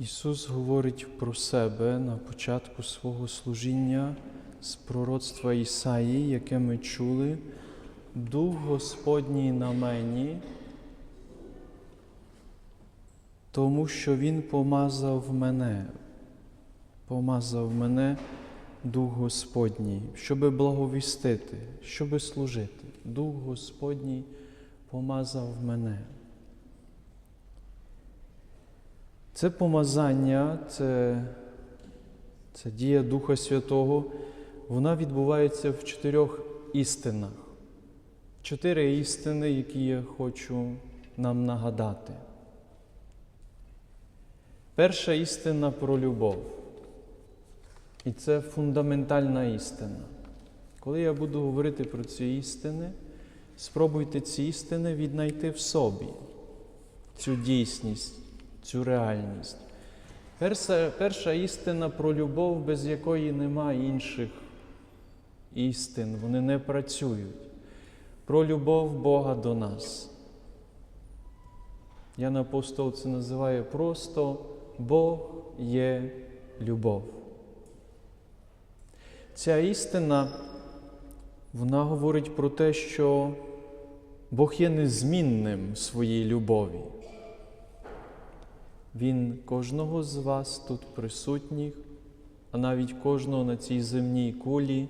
Ісус говорить про себе на початку свого служіння з пророцтва Ісаї, яке ми чули. Дух Господній на мені, тому що Він помазав мене, помазав мене Дух Господній, щоби благовістити, щоби служити. Дух Господній помазав мене. Це помазання, це, це дія Духа Святого, вона відбувається в чотирьох істинах. Чотири істини, які я хочу нам нагадати. Перша істина про любов. І це фундаментальна істина. Коли я буду говорити про ці істини, спробуйте ці істини віднайти в собі, цю дійсність, цю реальність. Перша, перша істина про любов, без якої нема інших істин, вони не працюють. Про любов Бога до нас. Ян Апостол це називає просто Бог є любов. Ця істина, вона говорить про те, що Бог є незмінним в своїй любові. Він кожного з вас тут присутніх, а навіть кожного на цій земній кулі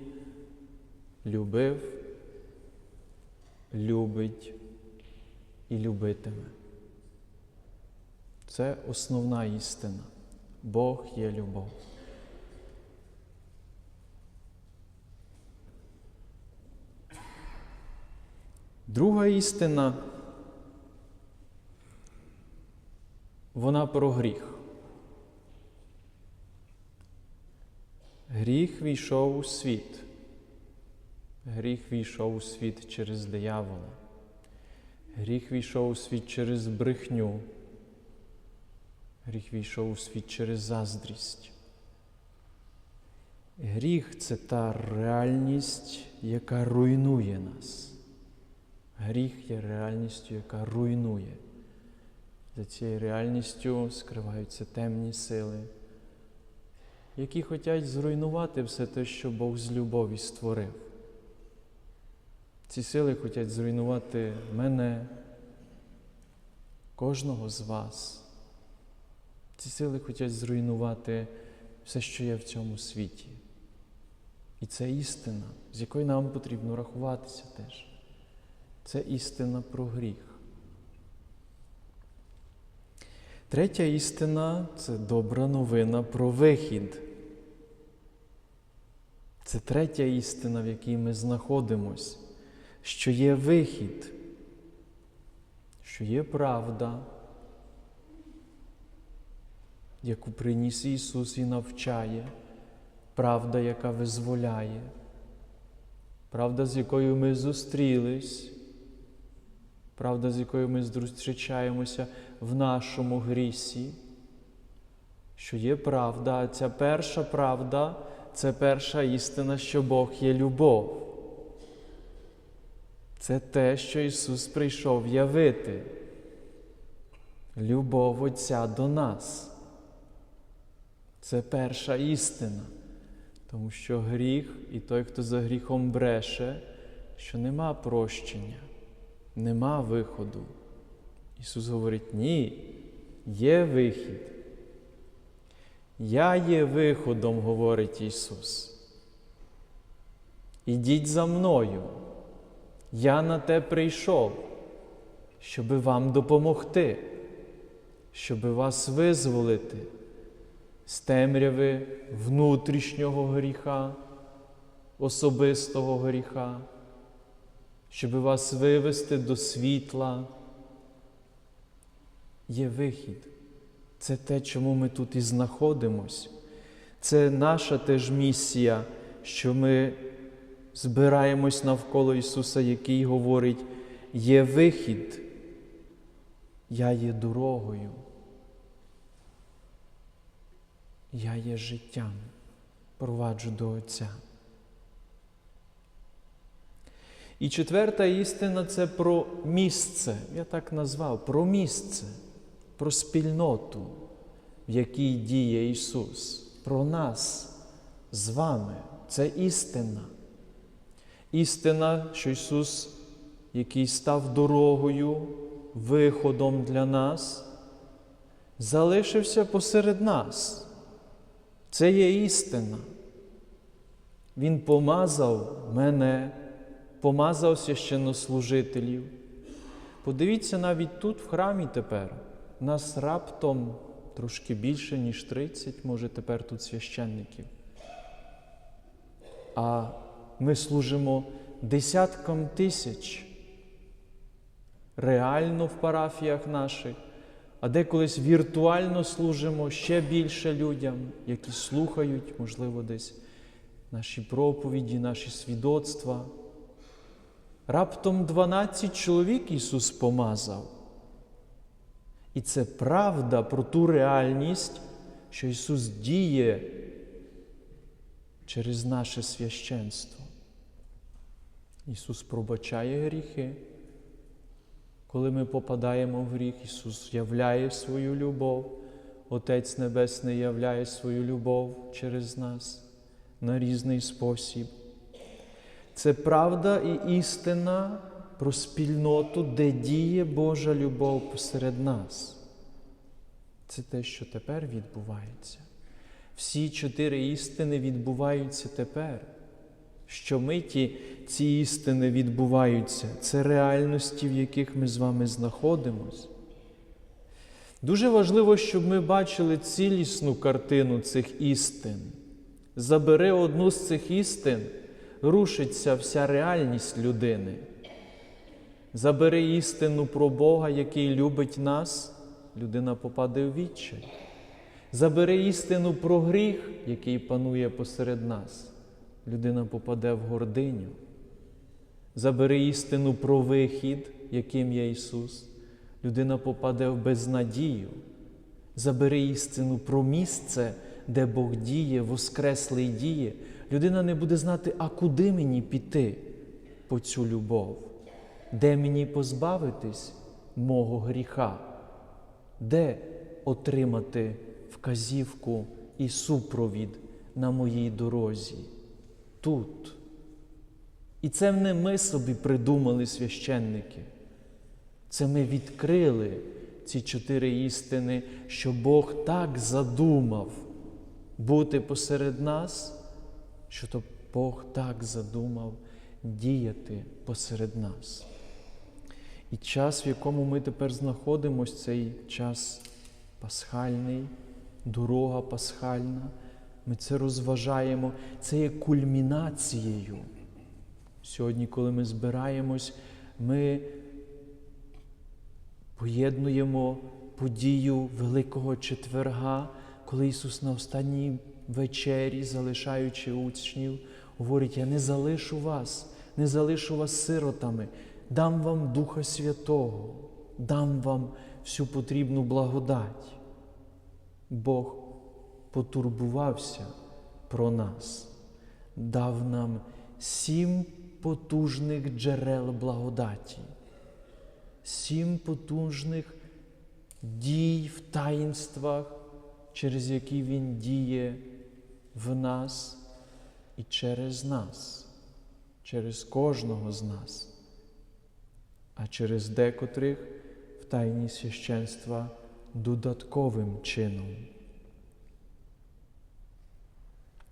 любив, любить і любитиме. Це основна істина. Бог є любов. Друга істина вона про гріх. Гріх війшов у світ. Гріх війшов у світ через диявола. Гріх війшов у світ через брехню. Гріх війшов у світ через заздрість. Гріх це та реальність, яка руйнує нас. Гріх є реальністю, яка руйнує. За цією реальністю скриваються темні сили, які хочуть зруйнувати все те, що Бог з любові створив. Ці сили хочуть зруйнувати мене, кожного з вас. Ці сили хочуть зруйнувати все, що є в цьому світі. І це істина, з якою нам потрібно рахуватися теж. Це істина про гріх. Третя істина це добра новина про вихід. Це третя істина, в якій ми знаходимось, що є вихід, що є правда, яку приніс Ісус і навчає, правда, яка визволяє, правда, з якою ми зустрілись, правда, з якою ми зустрічаємося в нашому грісі, що є правда, а ця перша правда це перша істина, що Бог є любов. Це те, що Ісус прийшов явити. Любов Отця до нас. Це перша істина. Тому що гріх і той, хто за гріхом бреше, що нема прощення, нема виходу. Ісус говорить, ні, є вихід. Я є виходом, говорить Ісус. Ідіть за мною. Я на те прийшов, щоби вам допомогти, щоби вас визволити з темряви внутрішнього гріха, особистого гріха, щоби вас вивести до світла. Є вихід. Це те, чому ми тут і знаходимось. Це наша теж місія, що ми збираємось навколо Ісуса, який говорить, є вихід, я є дорогою. Я є життям, проваджу до Отця. І четверта істина це про місце. Я так назвав, про місце, про спільноту, в якій діє Ісус, про нас з вами. Це істина. Істина, що Ісус, який став дорогою, виходом для нас, залишився посеред нас. Це є істина. Він помазав мене, помазав священнослужителів. Подивіться навіть тут, в храмі тепер, нас раптом трошки більше, ніж 30, може тепер тут священників. А ми служимо десяткам тисяч реально в парафіях наших, а деколись віртуально служимо ще більше людям, які слухають, можливо, десь наші проповіді, наші свідоцтва. Раптом 12 чоловік Ісус помазав. І це правда про ту реальність, що Ісус діє через наше священство. Ісус пробачає гріхи. Коли ми попадаємо в гріх, Ісус являє свою любов, Отець Небесний являє свою любов через нас на різний спосіб. Це правда і істина про спільноту, де діє Божа любов посеред нас. Це те, що тепер відбувається. Всі чотири істини відбуваються тепер. Щомиті ці істини відбуваються. Це реальності, в яких ми з вами знаходимося. Дуже важливо, щоб ми бачили цілісну картину цих істин. Забери одну з цих істин, рушиться вся реальність людини. Забери істину про Бога, який любить нас, людина попаде в відчай. Забери істину про гріх, який панує посеред нас, людина попаде в гординю. Забери істину про вихід, яким є Ісус, людина попаде в безнадію. Забери істину про місце, де Бог діє, воскреслий діє. Людина не буде знати, а куди мені піти по цю любов, де мені позбавитись мого гріха, де отримати вказівку і супровід на моїй дорозі. Тут. І це не ми собі придумали священники. Це ми відкрили ці чотири істини, що Бог так задумав бути посеред нас, що то Бог так задумав діяти посеред нас. І час, в якому ми тепер знаходимося, цей час пасхальний, дорога пасхальна, ми це розважаємо, це є кульмінацією. Сьогодні, коли ми збираємось, ми поєднуємо подію Великого четверга, коли Ісус на останній вечері, залишаючи учнів, говорить: Я не залишу вас, не залишу вас сиротами, дам вам Духа Святого, дам вам всю потрібну благодать. Бог потурбувався про нас, дав нам сім потужних джерел благодаті, сім потужних дій в таїнствах, через які Він діє в нас і через нас, через кожного з нас, а через декотрих в тайні священства додатковим чином.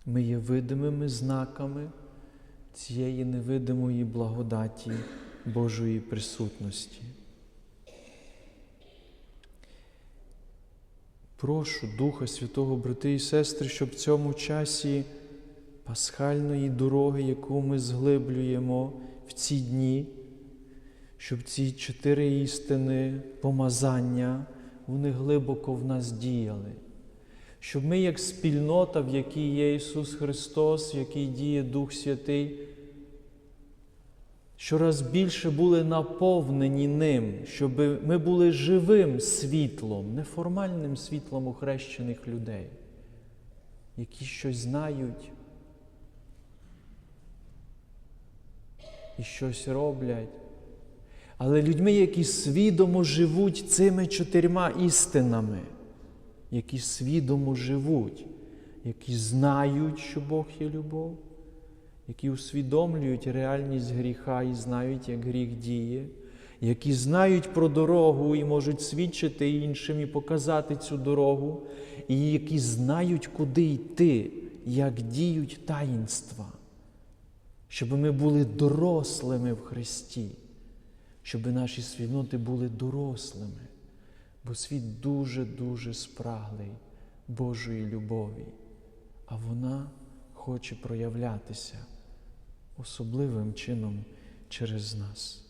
Ми є видимими знаками цієї невидимої благодаті Божої присутності. Прошу Духа Святого, брати і сестри, щоб в цьому часі пасхальної дороги, яку ми зглиблюємо в ці дні, щоб ці чотири істини помазання, вони глибоко в нас діяли. Щоб ми, як спільнота, в якій є Ісус Христос, в якій діє Дух Святий, щораз більше були наповнені ним, щоб ми були живим світлом, неформальним світлом охрещених людей, які щось знають і щось роблять. Але людьми, які свідомо живуть цими чотирма істинами, які свідомо живуть, які знають, що Бог є любов, які усвідомлюють реальність гріха і знають, як гріх діє, які знають про дорогу і можуть свідчити іншим і показати цю дорогу, і які знають, куди йти, як діють таїнства, щоб ми були дорослими в Христі, щоб наші спільноти були дорослими, бо світ дуже-дуже спраглий Божої любові, а вона хоче проявлятися особливим чином через нас.